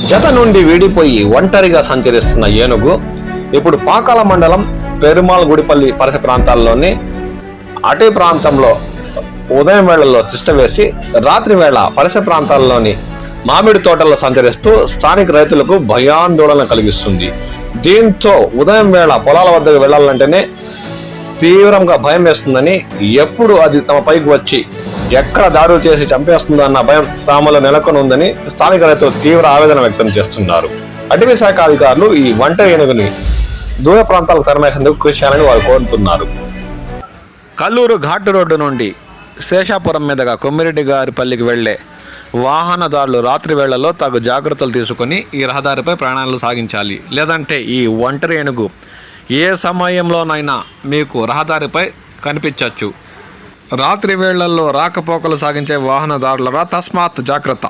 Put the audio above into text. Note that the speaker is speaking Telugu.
జత నుండి విడిపోయి ఒంటరిగా సంచరిస్తున్న ఏనుగు ఇప్పుడు పాకాల మండలం పెరుమాల్ గుడిపల్లి పరిస ప్రాంతాల్లోని అటవీ ప్రాంతంలో ఉదయం వేళల్లో తిష్ట వేసి రాత్రి వేళ పరిసర ప్రాంతాల్లోని మామిడి తోటల్లో సంచరిస్తూ స్థానిక రైతులకు భయాందోళన కలిగిస్తుంది. దీంతో ఉదయం వేళ పొలాల వద్దకు వెళ్ళాలంటేనే తీవ్రంగా భయం వేస్తుందని ఎప్పుడు అది తమ పైకి వచ్చి ఎక్కడ దాడులు చేసి చంపేస్తుందో అన్న భయం తామలో నెలకొని ఉందని స్థానిక రైతులు తీవ్ర ఆవేదన వ్యక్తం చేస్తున్నారు. అటవీ శాఖ అధికారులు ఈ వంట ఏనుగుని దూర ప్రాంతాలకు తరమేసేందుకు కృషి చేయాలని వారు కోరుతున్నారు. కల్లూరు ఘాటు రోడ్డు నుండి శేషాపురం మీదుగా కొమ్మిరెడ్డి గారిపల్లికి వెళ్ళే వాహనదారులు రాత్రి వేళల్లో తగు జాగ్రత్తలు తీసుకుని ఈ రహదారిపై ప్రయాణాలు సాగించాలి. లేదంటే ఈ ఒంటరి ఏనుగు ఏ సమయంలోనైనా మీకు రహదారిపై కనిపించవచ్చు రాత్రి వేళ్ళలో రాకపోకలు సాగించే వాహనదారులరా తస్మాత్ జాగ్రత్త.